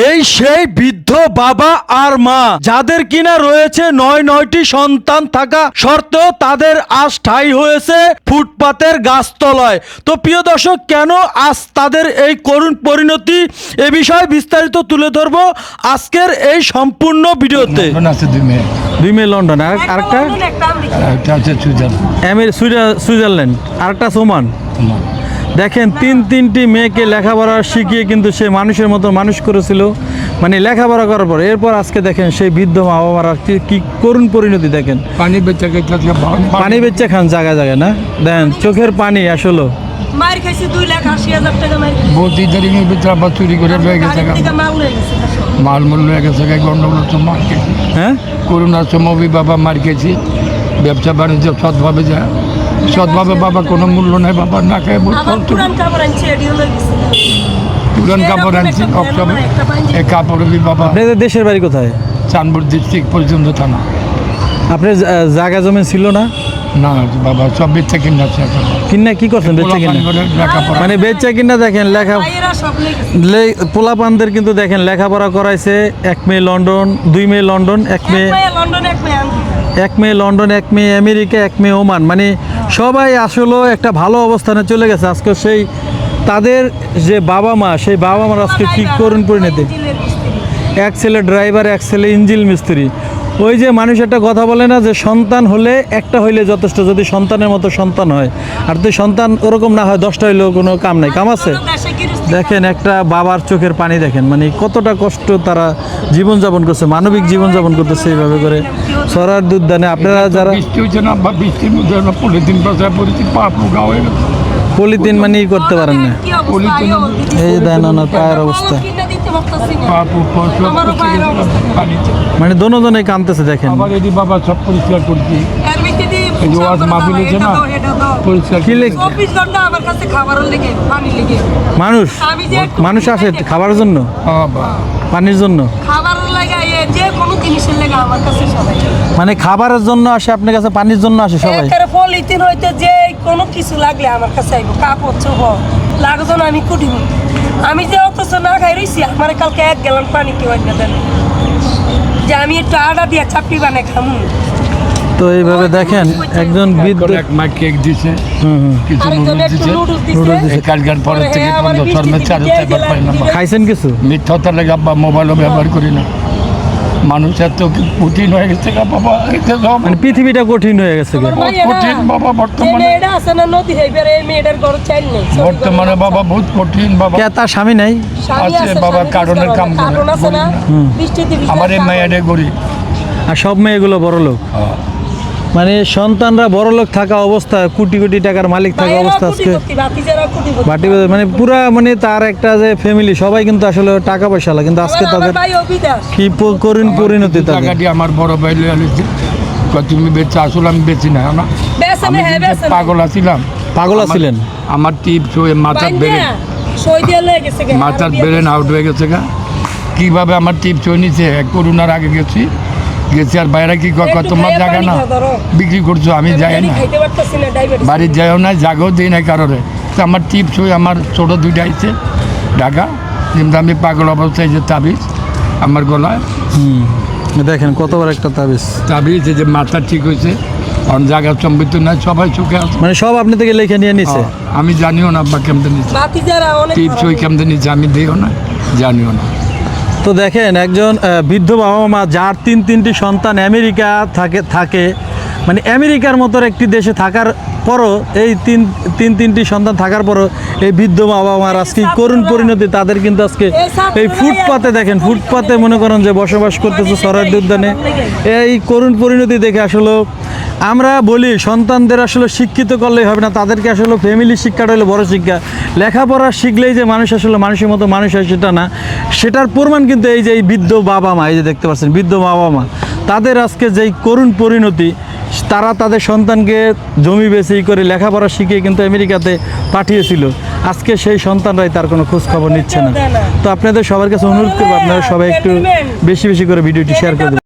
এই সেই বৃদ্ধ বাবা আর মা যাদের কিনা রয়েছে নয় নয়টি সন্তান থাকা সত্ত্বেও তাদের আজ ঠাই হয়েছে ফুটপাতের গাছতলায়। তো প্রিয় দর্শক কেন আজ তাদের এই করুণ পরিণতি এ বিষয়ে বিস্তারিত তুলে ধরবো আজকের এই সম্পূর্ণ ভিডিওতে। দুই মেয়ে। লন্ডন আর আরেকটা? সুইজারল্যান্ড। আরেকটা সোমান দেখেন তিন তিনটি মেয়েকে লেখাপড়া শিখিয়ে কিন্তু সে মানুষের মতো মানুষ করেছিল। মানে লেখাপড়া করার পর এরপর আজকে দেখেন সেই বৃদ্ধ মা বাবার কি কি করুণ পরিণতি দেখেন। পানি বেচা পানি বেচা খান জায়গা জায়গায় না? দেখেন চোখের পানি আসলে। চুরি করে মাল গেছে গন্ডগোল মার খেয়েছি হ্যাঁ? করোনার সময় বাবা মার খেয়েছি ব্যবসা বাণিজ্য সৎভাবে যায় সৎভাবে বাবা কোনো মূল্য নাই বাবা না খায় পুরান কাপড় আনছি কাপড় এই কাপড় বি বাবা আপনাদের দেশের বাড়ি কোথায়? চাঁদপুর ডিস্ট্রিক্ট পর্যন্ত থানা। আপনার জায়গা জমি ছিল না? না বাবা সব বেচা কিনা কিনা কি করছেন বেচে কিনা? মানে বেচে কিনা দেখেন লেখা পোলাপানদের কিন্তু দেখেন লেখাপড়া করাইছে এক মেয়ে লন্ডন দুই মেয়ে লন্ডন এক মেয়ে লন্ডন এক মেয়ে। এক মেয়ে লন্ডন, এক মেয়ে আমেরিকা, এক মেয়ে ওমান। মানে সবাই আসলে একটা ভালো অবস্থানে চলে গেছে। আজকে সেই তাদের যে বাবা মা, সেই বাবা মার আজকে কি করুন পরিণতি? এক ছেলে ড্রাইভার, এক ছেলে ইঞ্জিল মিস্ত্রি। ওই যে মানুষ একটা কথা বলে না যে সন্তান হলে একটা হইলে যথেষ্ট, যদি সন্তানের মতো সন্তান হয়। আর যদি সন্তান ওরকম না হয় দশটা হইলেও কোনো কাম নাই। কাম আছে? দেখেন একটা বাবার চোখের পানি দেখেন মানে কতটা কষ্ট তারা জীবনযাপন করছে মানবিক জীবনযাপন করতেছে এইভাবে করে। সরার দুধ দানে আপনারা যারা বৃষ্টি হচ্ছে না বা বৃষ্টির মধ্যে আমরা পলিথিন বাসায় পড়েছি পা পোকা হয়ে গেছে। পলিথিন মানে ই করতে পারেন না। পলিথিন এই অবস্থা। এই দেন ওনার পায়ের অবস্থা। মানে দোনো জনে কানতেছে দেখেন। আবার এদি বাবা সব পরিষ্কার করছি। এর ভিতরে দিয়ে এই যে ওয়াজ সব করে মাহফিল দাও, হচ্ছে এটা না? দাও, এটা দাও। পরিষ্কার কি লেখ- চব্বিশ ঘণ্টা আমার কাছে খাবারের লেগে পানি লেগে। মানুষ? আমি যে একটু মানুষ আসে খাইতে- খাবারের জন্য? পানির জন্য? খাবারের লেগে এ যে কোনো জিনিসের লেগে আমার কাছে সবাই। মানে খাবারের জন্য আসে আপনার কাছে পানির জন্য আসে সবাই? পলিথিন হইতে যে কোনো কিছু লাগলে আমার কাছে আইব কাপড় চোপড়। লাগজন আমি কুটিব আমি যে অথচ না খাই রইছি আমার কালকে এক গেলাম পানি কি হয় দেন। যে আমি একটু আডা দিয়ে চাপড়ি বানাই খামু। তো এইভাবে দেখেন একজন বৃদ্ধ এক মা কেক দিছে হুম হুম। কিছু নুডলস কালকার পরের থেকে হ্যাঁ, শর্মে চার চারবার পাই না। খাইছেন কিছু? মিথ্যতা লেগে আব্বা মোবাইলও ব্যবহার করি না। মানুষ এত কঠিন হয়ে গেছে গা বাবা এটা সব মানে পৃথিবীটা কঠিন হয়ে গেছে কঠিন বাবা বর্তমানে মেয়েটা আছে না নদী হইবে এই মেয়েটার ঘর চাইল নেই। বর্তমানে বাবা বহুত কঠিন বাবা। কে তার স্বামী নাই? আছে বাবা, কারণের কাম করে। আমার এই কাম মায়ারে আর সব মেয়েগুলো বড় লোক মানে সন্তানরা বড় লোক থাকা অবস্থা কোটি কোটি টাকার মালিক থাকা অবস্থা আজকে। বাটি বাজার মানে পুরা মানে তার একটা যে ফ্যামিলি সবাই কিন্তু আসলে টাকা পয়সা লাগে কিন্তু আজকে তাদের কি করুণ পরিণতি তাদের টাকা দিয়ে আমার বড় ভাই তুমি বেচে আসলে আমি বেচি না? না না, হ্যাঁ, যেটা পাগল আছিলাম। পাগল আছিলেন? আমার টিপ ছুঁয়ে মাথার বেড়ে মাথার করছে। আউট হয়ে গেছে গা কীভাবে আমার টিপ ছুঁয়ে নিছে? করোনার আগে গেছি। গেছি আর বাইরে কি তোমার জায়গা না? বিক্রি করছ আমি যাই না। না। বাড়ির যাইও না জাগেও দিই না কারোরে। তো আমার টিপ ছুঁয়ে আমার ছোটো দুইটা আছে ঢাকা। কিন্তু আমি পাগল অবস্থায় যে তাবিজ আমার গলায়। হুম দেখেন কতবার একটা তাবিজ। তাবিজ এই যে মাথা ঠিক হয়েছে অন জায়গা সম্বিত নাই সবাই চোখে আছে। মানে সব আপনি থেকে লিখে নিয়ে নিছে? হ্যাঁ, আমি জানিও না আব্বা কেমন নিচ্ছে ভাতিজারা অনেক টিপ খারাপ। ছুঁই কেমন নিচ্ছে আমি দিও না জানিও না। তো দেখেন একজন বৃদ্ধ বাবা মা যার তিন তিনটি সন্তান আমেরিকা থাকে থাকে মানে আমেরিকার মতো একটি দেশে থাকার পরও এই তিন তিন, তিনটি সন্তান থাকার পরও এই বৃদ্ধ মা বাবা মার আজকে করুণ পরিণতি তাদের কিন্তু আজকে এই ফুটপাতে দেখেন, ফুটপাতে মনে করেন যে বসবাস করতেছে সরার উদ্যানে এই করুণ পরিণতি দেখে আসলে আমরা বলি, সন্তানদের আসলে শিক্ষিত করলেই হবে না, তাদেরকে আসলে ফ্যামিলি শিক্ষাটা হলো বড় শিক্ষা। লেখাপড়া শিখলেই যে মানুষ আসলে মানুষের মতো মানুষ হয় সেটা না। সেটার প্রমাণ কিন্তু এই যে এই বৃদ্ধ বাবা মা, এই যে দেখতে পাচ্ছেন বৃদ্ধ বাবা মা, তাদের আজকে যেই করুণ পরিণতি তারা তাদের সন্তানকে জমি বেশি করে লেখাপড়া শিখিয়ে কিন্তু আমেরিকাতে পাঠিয়েছিল। আজকে সেই সন্তানরাই তার কোনো খোঁজ খবর নিচ্ছে না। তো আপনাদের সবার কাছে অনুরোধ করব আপনারা সবাই একটু বেশি বেশি করে ভিডিওটি শেয়ার করে